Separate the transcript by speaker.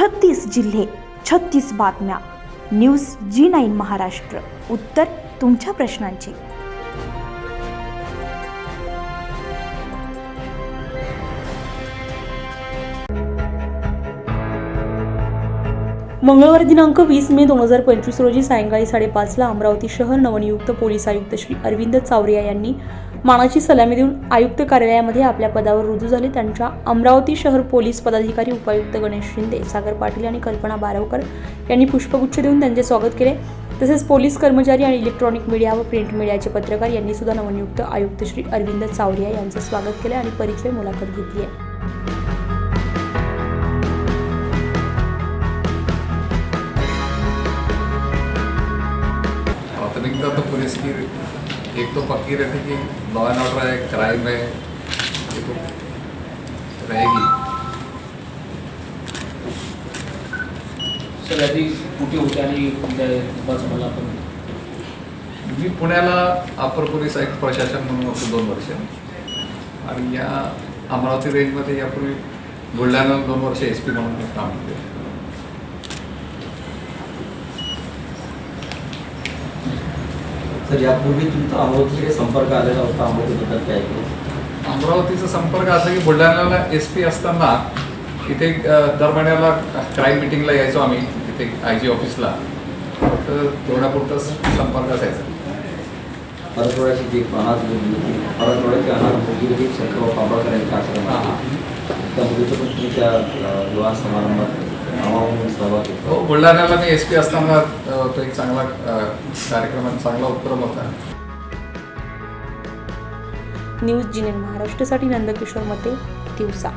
Speaker 1: छत्तीस जिल्हे छत्तीस बातम्या. News G nine Maharashtra. उत्तर तुमच्या प्रश्नांची.
Speaker 2: मंगळवार दिनांक वीस मे दोन हजार पंचवीस रोजी सायंकाळी साडेपाचला अमरावती शहर नवनियुक्त पोलीस आयुक्त श्री अरविंद चावरिया यांनी मानाची सलामी देऊन आयुक्त कार्यालयामध्ये आपल्या पदावर रुजू झाले. त्यांच्या अमरावती शहर पोलीस पदाधिकारी उपायुक्त गणेश शिंदे सागर पाटील आणि कल्पना बारवकर यांनी पुष्पगुच्छ देऊन त्यांचे स्वागत केले. तसेच पोलीस कर्मचारी आणि इलेक्ट्रॉनिक मीडिया व प्रिंट मीडियाचे पत्रकार यांनी सुद्धा नवनियुक्त आयुक्त श्री अरविंद चावरिया यांचं स्वागत केले आणि परिचय मुलाखत घेतली आहे.
Speaker 3: प्राथमिकता तो पुलिस की एक तो पक्की रहती कि लॉ एंड ऑर्डर है क्राइम है ये तो रहेगी।
Speaker 4: सर आधी कुठे होते आणि पदाचं मला आपण
Speaker 3: मी पुण्याला अपर पोलीस आयुक्त प्रशासन म्हणून होतो दोन वर्ष. आणि या अमरावती रेंजमध्ये यापूर्वी बुलढाण्याला दोन वर्ष एस पी म्हणून काम केले.
Speaker 5: तर यापूर्वी तुमचा अमरावतीकडे संपर्क आलेला होता? अमरावतीबद्दल काय
Speaker 3: अमरावतीचा संपर्क असा की बुलढाण्याला एस पी असताना इथे दर महिन्याला क्राईम मिटिंगला यायचो आम्ही तिथे आय जी ऑफिसला तर तेवढ्यापुरताच संपर्क असायचा.
Speaker 5: परतवाड्याची जी अनाथ मुलगी होती परतवाड्याची अनाथ मुलगी होती शंकरराव पांबळकर यांच्या आश्रमात त्या मुलीचं पण तुम्ही त्या विवाह समारंभात
Speaker 3: हो बुलढाण्याला मी एस पी असताना तो एक चांगला कार्यक्रम चांगला उपक्रम होता.
Speaker 2: न्यूज जिनेन महाराष्ट्रासाठी नंदकिशोर मते दिवसा.